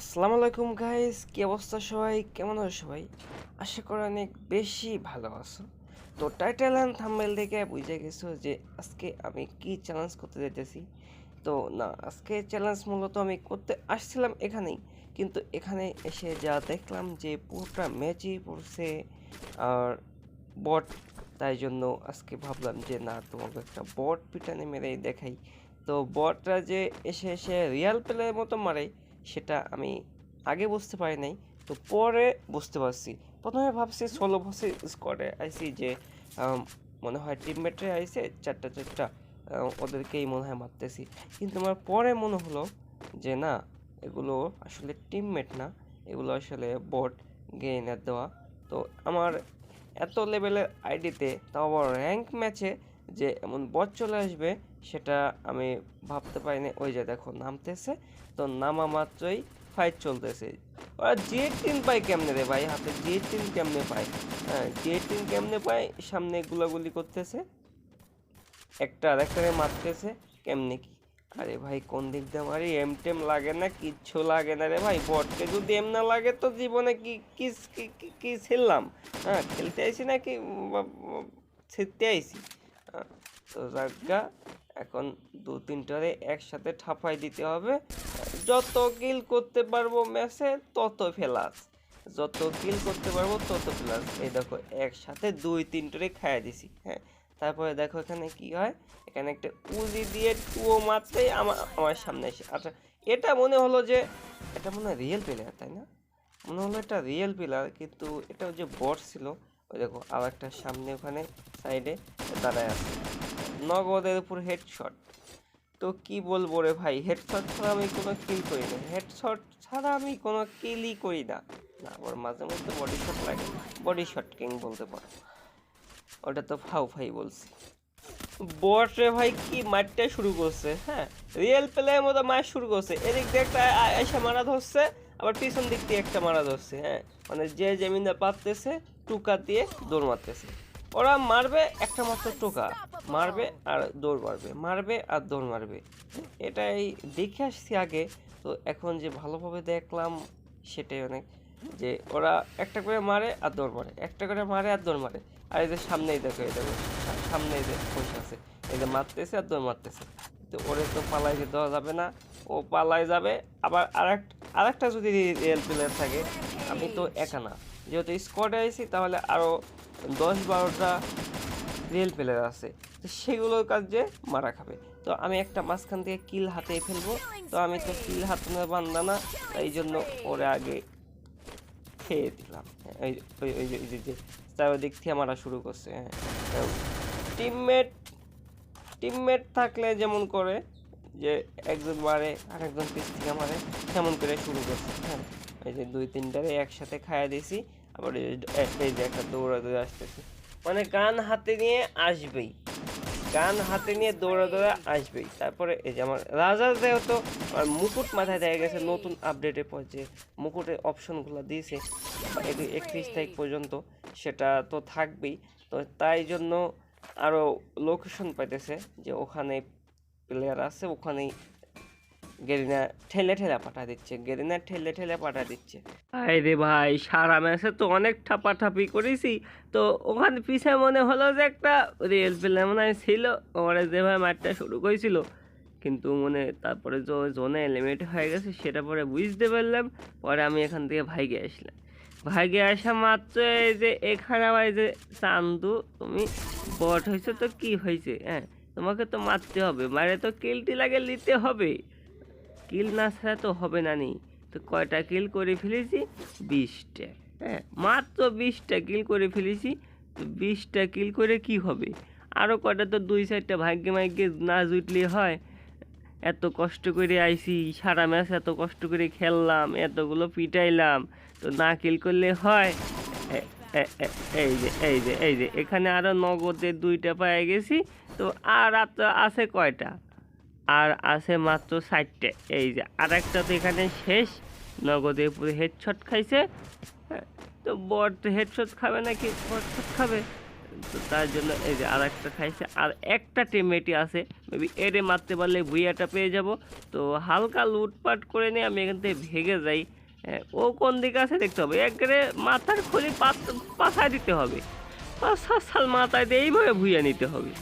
আসসালামু আলাইকুম গাইস কি অবস্থা সবাই? কেমন আছো সবাই? আশা করি অনেক বেশি ভালো আছো। তো টাইটেল অ্যান্ড থাম্বেল দেখে বুঝে গেছো যে আজকে আমি কি চ্যালেঞ্জ করতে যেতেছি তো না, আজকে চ্যালেঞ্জ মূলত আমি করতে আসছিলাম এখানেই। কিন্তু এখানে এসে যা দেখলাম যে পুরোটা ম্যাচই পড়ছে আর বট তাই জন্য আজকে ভাবলাম যে না, তোমাকে একটা বট পিটানে মেরে দেখাই। তো বটরা যে এসে এসে রিয়াল প্লেয়ারের মতো মারে সেটা আমি আগে বুঝতে পারি নাই, তো পরে বুঝতে পারছি। প্রথমে ভাবছি ষোলো ভার্সেস স্কোয়াডে আইসি যে মনে হয় টিমমেটে আইসে চারটা চারটা ওদেরকেই মনে হয় মারতেছি। কিন্তু আমার পরে মনে হলো যে না, এগুলো আসলে টিমমেট না, এগুলো আসলে বট গেইনার দেওয়া। তো আমার এত লেভেলের আইডিতে তাও আবার র্যাঙ্ক ম্যাচে যে এমন বট চলে আসবে সেটা আমি ভাবতে পারিনি। ওই যে দেখো নামতেছে তো নামা মাত্রই ফাইট চলতেছে। ওরা জি টিন পায় কেমনে রে ভাই? হাতে জি টিন কেমনে পায়? হ্যাঁ জি টিন কেমনে পায়? সামনে গুলাগুলি করতেছে। একটা আর একটারে মারতেছে কেমনে কি? আরে ভাই কোন দিক দিয়ে মারি? এম টেম লাগে না কিচ্ছু লাগে না রে ভাই। বটকে যদি এম না লাগে তো জীবনে কি কি কি- ছিললাম হ্যাঁ খেলতে আইছি নাকি? ছিটতে আইছি। হ্যাঁ, তো জাগা এখন দু তিনটারে একসাথে ঠাপাই দিতে হবে। যত কিল করতে পারব ম্যাচে, তত ফেলাস। যত কিল করতে পারব, তত প্লাস এই দেখো, একসাথে দুই তিনটরে খাইয়ে দিছি হ্যাঁ। তারপরে দেখো এখানে কি হয়? এখানে একটা উজি দিয়ে টুও মারতেই আমার আমার সামনে এসে আচ্ছা এটা মনে হলো যে, এটা মনে হয় রিয়েল প্লেয়ার তাই না? মনে হলো এটা রিয়েল প্লেয়ার কিন্তু এটা যে বট ছিল, ওই দেখো আর একটা সামনে ওখানে সাইডে দাঁড়ায় আছে। নগদের উপর হেডশট তো কি বলব রে ভাই হেডশট ছাড়া আমি কোনো কিল করি না। হেডশট ছাড়া আমি কোনো কিলই করি না। না, আবার মাঝে মধ্যে বডি শট লাগে। বডি শট কিং বলতে পারো। ওটা তো ফাউ ফাই বলছি। বট রে ভাই, কি মারতে শুরু করছে হ্যাঁ? রিয়েল প্লেয়ার মতো মার শুরু করছে। এদিক দিয়ে একটা এসে মারা ধরছে, আবার পিছন দিক দিয়ে একটা মারা ধরছে হ্যাঁ? মানে যে জমিনে পাততেছে, টুকা দিয়ে দৌড় মারতেছে। ওরা মারবে একটা মাত্র টোকা, মারবে আর দৌড় মারবে মারবে আর দৌড় মারবে। এটাই দেখে আসছি আগে, তো এখন যে ভালোভাবে দেখলাম সেটাই অনেক, যে ওরা একটা করে মারে আর দৌড় মারে, একটা করে মারে আর দৌড় মারে। আর যে সামনেই দেখো, এই দেখো, সা- সামনেই যে বসে আছে যে মারতেছে আর দৌড় মারতেছে। তো ওরে তো পালাই দেওয়া যাবে না, ও পালাই যাবে। আবার আরেক, আরেকটা যদি রিয়েল প্লেয়ার থাকে, আমি তো একা না। যেহেতু স্কোয়াডে আইছি, তাহলে আরও দশ বারোটা রিয়েল প্লেয়ার আছে, তো সেগুলোর কাজে মারা খাবে। তো আমি একটা মাঝখান থেকে কিল হাতে ফেলব, তো আমি তো কিল হাতানোর বান্দা না এই জন্য ওরে আগে খেয়ে দিলাম। এই ওই যে- থেকে মারা শুরু করছে হ্যাঁ। টিমমেট টিমমেট থাকলে যেমন করে, যে একজন মারে, আর একজন পিছ থেকে মারে, তেমন করে শুরু করছে হ্যাঁ। এই যে দুই তিনটারে একসাথে খাইয়া দিয়েছি আবার এই যে- একটা দৌড়া দৌড়ে আসতেছে। মানে গান হাতে নিয়ে আসবেই। গান হাতে নিয়ে দৌড়া দৌড়া আসবেই। তারপরে এই যে আমার রাজার যেহেতু আমার মুকুট মাথায় দেখা গেছে, নতুন আপডেটের পর যে মুকুটের অপশনগুলো দিয়েছে একত্রিশ তারিখ পর্যন্ত সেটা তো থাকবেই। তো তাই জন্য আরও লোকেশন পাইতেছে যে ওখানে প্লেয়ার আছে, ওখানেই গেরিনা ঠেলে ঠেলে পাঠা দিচ্ছে, গেরিনা ঠেলে ঠেলে পাঠা দিচ্ছে। রে ভাই, সারা ম্যাচে তো অনেক ঠাপাঠাপি করেছি। তো ওখানে পিছে মনে হলো যে একটা রিয়েল প্লেয়ার মনে হয় ছিল, ওরা যেভাবে ম্যাচটা শুরু করেছিল। কিন্তু মনে তারপরে যে জোনে লিমিট হয়ে গেছে, সেটা পরে বুঝতে পারলাম, পরে আমি এখান থেকে ভাইগে আসলাম। ভাইগে আসা মাত্র এই যে এখানে আবার যে চান্দু, তুমি বট হয়েছে তো কি হয়েছে? হ্যাঁ তোমাকে তো মারতে হবে, মারে তো কিলটি লাগে নিতে হবে। কিল না ছাড়া তো হবে না নি তো কয়টা কিল করে ফেলেছি? বিশটা। হ্যাঁ মাত্র বিশটা কিল করে ফেলেছি। তো বিশটা কিল করে কি হবে? আরও কয়টা তো দুই চারটা ভাগ্যে ভাগ্যে না জুটলে হয়। এত কষ্ট করে আইসি সারা ম্যাচ এত কষ্ট করে খেললাম, এতগুলো পিটাইলাম, তো না কিল করলে হয়? এই যে এই যে এই যে, এখানে আরও নগদের দুইটা পায়ে গেছি, তো আর আছে কয়টা? আর আছে মাত্র ষাটটে। এই যে আর একটা তো এখানে শেষ। নগদে পুরো হেডশট খাইছে। হ্যাঁ, তো বট হেডশট খাবে নাকি? বটশট খাবে। তো তার জন্য এই যে আর একটা খাইছে। আর একটা টিমমেটই আছে। মেবি এরে মারতে পারলে ভুইয়াটা পেয়ে যাব। তো হালকা লুটপাট করে নিয়ে আমি এখান থেকে ভেগে যাই। হ্যাঁ, ও কোন দিকে আছে দেখতে হবে। একবারে মাথার খুলি পাছায় দিতে হবে। সাত সাল মাথায় দিয়ে এইভাবে ভুইয়া নিতে হবে।